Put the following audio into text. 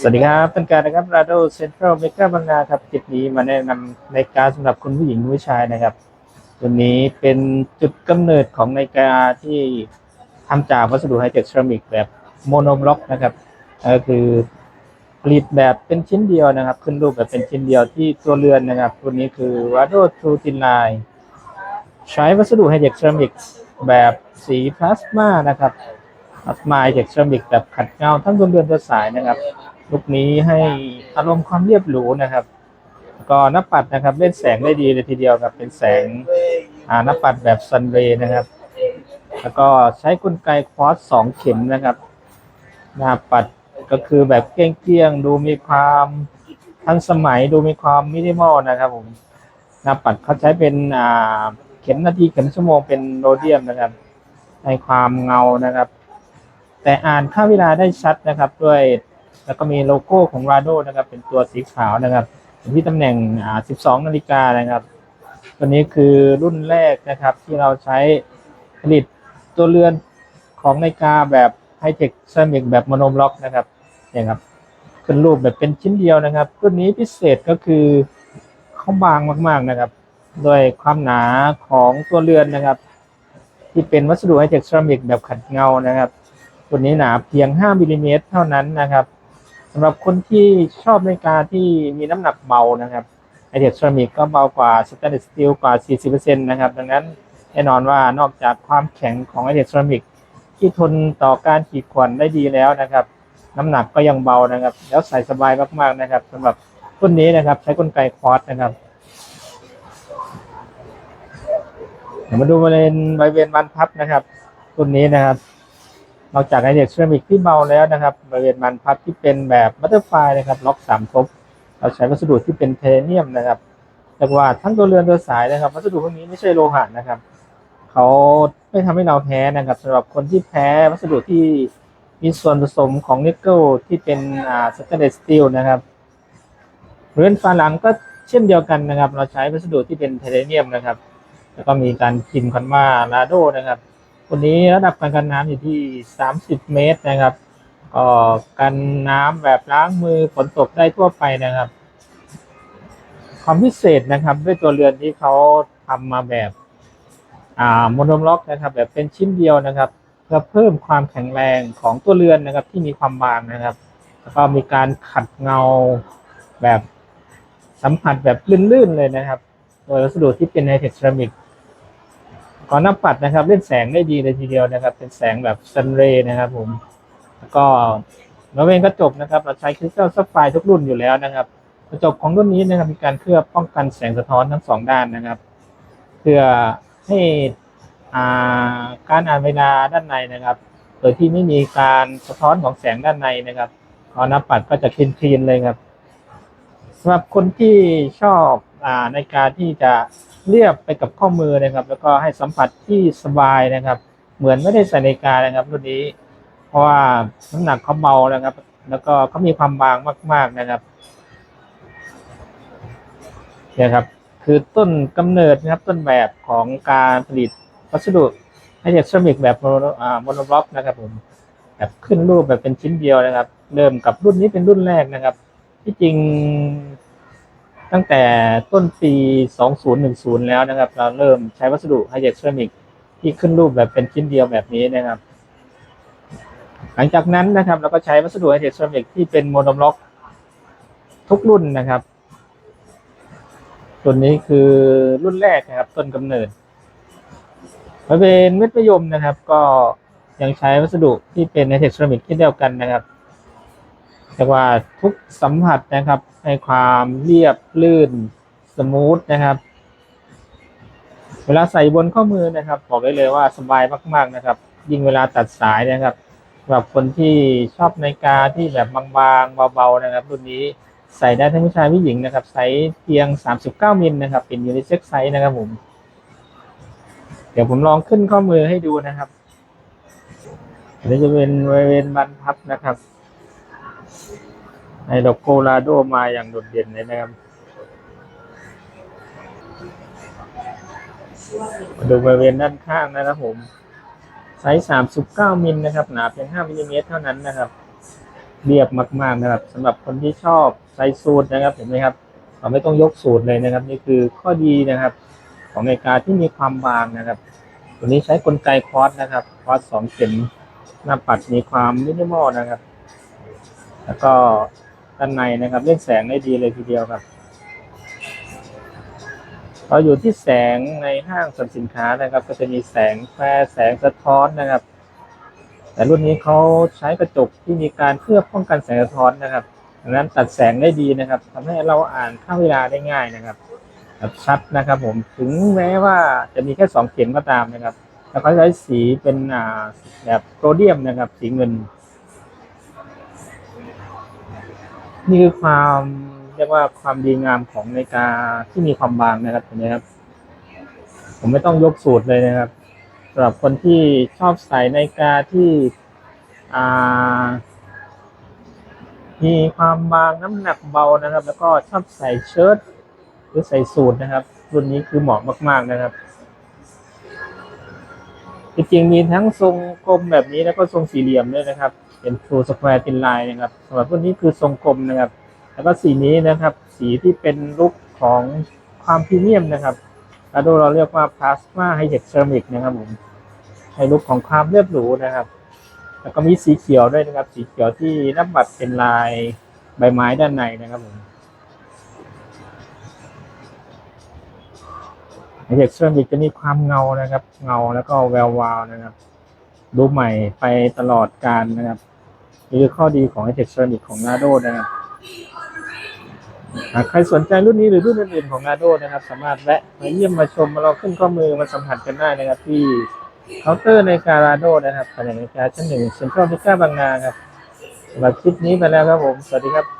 สวัสดีครับเป็นการนะครับราโดเซ็นทรัลเมกาบางนาครับคลิปนี้มาแนะนำนาฬิกาสำหรับคุณผู้หญิงผู้ชายนะครับ ตัวนี้เป็นจุดกำเนิดของนาฬิกาที่ทำจากวัสดุไฮเทคเซรามิกแบบโมโนบล็อกนะครับก็คือผลิตแบบเป็นชิ้นเดียวนะครับ ขึ้นรูปแบบเป็นชิ้นเดียวที่ตัวเรือนนะครับ ตัวนี้คือ Rado True Thin Line ใช้วัสดุไฮเทคเซรามิกแบบสีพลาสมานะครับ พลาสมาไฮเทคเซรามิกแบบขัดเงาทั้งตัวเรือนตัวสายนะครับ ลุกนี้ให้อารมณ์ความเรียบหรูนะครับ ก็หน้าปัดนะครับเล่นแสงได้ดีเลยทีเดียวครับเป็นแสงอ่าหน้าปัดแบบซันเรย์นะครับ แล้วก็ใช้กลไกควอตสองเข็มนะครับ หน้าปัดก็คือแบบเกลี้ยงๆดูมีความทันสมัยดูมีความมินิมอลนะครับผมหน้าปัดเขาใช้เป็นอ่าเข็มนาทีเข็มชั่วโมงเป็นโรเดียมนะครับในความเงานะครับ แต่อ่านค่าเวลาได้ชัดนะครับด้วยแล้วก็มีโลโก้ของ Rado นะครับ เป็นตัวสีขาวนะครับอยู่ที่ตำแหน่งอ่า12 นาฬิกานะครับ ตัวนี้คือรุ่นแรกนะครับที่เราใช้ผลิตตัวเรือนของนาฬิกาแบบไฮเทคเซรามิกแบบโมโนบล็อกนะครับเนี่ยครับขึ้นรูปแบบเป็นชิ้นเดียวนะครับรุ่นนี้พิเศษก็คือเขาบางมากๆนะครับด้วยความหนาของตัวเรือนนะครับ ที่เป็นวัสดุไฮเทคเซรามิกแบบขัดเงานะครับ ตัวนี้หนาเพียง 5มิลลิเมตรเท่านั้นนะครับสำหรับคนที่ชอบนาฬิกาที่มีน้ำหนักเบานะครับไฮเทคเซรามิกก็เบากว่าสแตนเลสสตีลกว่า 40%นะครับ ดังนั้นแน่นอนว่านอกจากความแข็งของไฮเทคเซรามิกที่ทนต่อการขีดข่วนได้ดีแล้วนะครับ น้ำหนักก็ยังเบานะครับ แล้วใส่สบายมากๆนะครับสำหรับรุ่นนี้นะครับ ใช้กลไกควอตนะครับเดี๋ยวมาดูบริเวณบริเวณบานพับนะครับรุ่นนี้นะครับ นอกจากไฮเด็กเซรามิกที่เบาแล้วนะครับบริเวณบานพับที่เป็นแบบบัตเตอร์ไฟนะครับล็อกสามทบเราใช้วัสดุที่เป็นเทเนียมนะครับเรียกว่าทั้งตัวเรือนตัวสายนะครับ วัสดุพวกนี้ไม่ใช่โลหะนะครับเขาไม่ทำให้เราแพ้นะครับสำหรับคนที่แพ้วัสดุที่มีส่วนผสมของนิกเกิลที่เป็นอ่าสแตนเลสสตีลนะครับเรือนฝาหลังก็เช่นเดียวกันนะครับ เราใช้วัสดุที่เป็นเทเนียมนะครับ แล้วก็มีการพิมพ์คันมาลาโดนะครับ วนี้ระดับการกันน้ำอยู่ที่ 30 เมตรนะครับก็กันน้ำแบบล้างมือฝนตกได้ทั่วไปนะครับ ความพิเศษนะครับ ด้วยตัวเรือนที่เขาทำมาแบบอ่าโมโนล็อกนะครับ แบบเป็นชิ้นเดียวนะครับเพื่อเพิ่มความแข็งแรงของตัวเรือนนะครับ ที่มีความบางนะครับ แล้วก็มีการขัดเงาแบบสัมผัสแบบลื่นๆเลยนะครับ โดยวัสดุที่เป็นไฮเทคเซรามิก ก่อนหน้าปัดนะครับ เล่นแสงได้ดีเลยทีเดียวนะครับ เป็นแสงแบบซันเรย์นะครับผมแล้วก็บริเวณกระจกนะครับ เราใช้คริสตัลซัฟไฟทุกรุ่นอยู่แล้วนะครับ กระจกของรุ่นนี้นะครับ มีการเคลือบป้องกันแสงสะท้อนทั้งสองด้านนะครับ เพื่อให้าการอ่านเวลาด้านในนะครับ โดยที่ไม่มีการสะท้อนของแสงด้านในนะครับก่อนหน้าปัดก็จะคลีนๆเลยครับสำหรับคนที่ชอบอในการที่จะ เรียบไปกับข้อมือนะครับ แล้วก็ให้สัมผัสที่สบายนะครับ เหมือนไม่ได้ใส่นาฬิกานะครับรุ่นนี้ เพราะว่าน้ำหนักเขาเบานะครับ แล้วก็เขามีความบางมาก ๆนะครับเนี่ยครับคือต้นกำเนิดนะครับต้นแบบของการผลิตวัสดุไฮเทคเซรามิกแบบโมโนอ่าโมโนบล็อกนะครับผมแบบขึ้นรูปแบบเป็นชิ้นเดียวนะครับ เริ่มกับรุ่นนี้เป็นรุ่นแรกนะครับ ที่จริง ตั้งแต่ต้นปี 2010 แล้วนะครับ เราเริ่มใช้วัสดุไฮเทคเซรามิกที่ขึ้นรูปแบบเป็นชิ้นเดียวแบบนี้นะครับ หลังจากนั้นนะครับเราก็ใช้วัสดุไฮเทคเซรามิกที่เป็นโมโนบล็อกทุกรุ่นนะครับตัวนี้คือรุ่นแรกนะครับ ต้นกำเนิดบริเวณเม็ดมะยมนะครับ ก็ยังใช้วัสดุที่เป็นไฮเทคเซรามิกเช่นเดียวกันนะครับ แต่ว่าทุกสัมผัสนะครับให้ความเรียบลื่นสมูทนะครับ เวลาใส่บนข้อมือนะครับบอกได้เลยว่าสบายมาก ๆนะครับ ยิ่งเวลาตัดสายนะครับสำหรับคนที่ชอบนาฬิกาที่แบบบางๆเบาๆนะครับ รุ่นนี้ใส่ได้ทั้งผู้ชายผู้หญิงนะครับไซส์เพียง 39 มิลนะครับ เป็นยูนิเซ็กไซส์นะครับผม เดี๋ยวผมลองขึ้นข้อมือให้ดูนะครับอันนี้จะเป็นบริเวณบรรพับนะครับ ในโลโก้ลาโดมาอย่างโดดเด่นเลยนะครับมาดูบริเวณด้านข้างนะครับผม ไซส์ 39 มิลนะครับ หนาเพียง 5มิลลิเมตรเท่านั้นนะครับ เรียบมาก ๆ นะครับสำหรับคนที่ชอบใส่สูตรนะครับ เห็นไหมครับ เราไม่ต้องยกสูตรเลยนะครับ นี่คือข้อดีนะครับ ของนาฬิกาที่มีความบางนะครับ ตัวนี้ใช้กลไกคอร์สนะครับ คอร์สสองเข็มหน้าปัดมีความมินิมอลนะครับ แล้วก็ ด้านในนะครับเล่นแสงได้ดีเลยทีเดียวครับเราอยู่ที่แสงในห้างสรรพสินค้านะครับ ก็จะมีแสงแฟร์แสงสะท้อนนะครับ แต่รุ่นนี้เขาใช้กระจกที่มีการเคลือบป้องกันแสงสะท้อนนะครับดังนั้นตัดแสงได้ดีนะครับทำให้เราอ่านค่าเวลาได้ง่ายนะครับแบบชัดนะครับผมถึงแม้ว่าจะมีแค่สองเข็มก็ตามนะครับแล้วก็ใช้สีเป็นแบบโรเดียมนะครับ สีเงิน นี่คือความเรียกว่าความดีงามของนาฬิกาที่มีความบางนะครับเห็นไหมครับ ผมไม่ต้องยกสูตรเลยนะครับสำหรับคนที่ชอบใส่นาฬิกาที่อ่ามีความบางน้ำหนักเบานะครับ แล้วก็ชอบใส่เชิ้ตหรือใส่สูทนะครับ รุ่นนี้คือเหมาะมาก ๆนะครับ จริงๆมีทั้งทรงกลมแบบนี้แล้วก็ทรงสี่เหลี่ยมด้วยนะครับ เป็น True Square Thin Line นะครับสำหรับรุ่นนี้คือทรงกลมนะครับ แล้วก็สีนี้นะครับ สีที่เป็นลุคของความพรีเมียมนะครับแล้วดูเราเรียกว่า Plasma High Tech Ceramic นะครับผมให้ลุคของความเรียบหรูนะครับ แล้วก็มีสีเขียวด้วยนะครับ สีเขียวที่นับบัตรเป็นลายใบไม้ด้านในนะครับผม ไอเด็กเซรามิกจะมีความเงานะครับ เงาแล้วก็แวววาวนะครับ ดูใหม่ไปตลอดการนะครับนี่คือข้อดีของไอเทคเซรามิกของนาโดนะครับหากใครสนใจรุ่นนี้หรือรุ่นอื่นๆของนาโดนะครับ สามารถแวะมาเยี่ยมมาชมมาลองขึ้นข้อมือมาสัมผัสกันได้นะครับที่เคาน์เตอร์ในการาโดนะครับแผนกนาฬิกาชั้นหนึ่งเซ็นทรัลมิก้าบางนาครับสำหรับคลิปนี้ไปแล้วครับผม สวัสดีครับ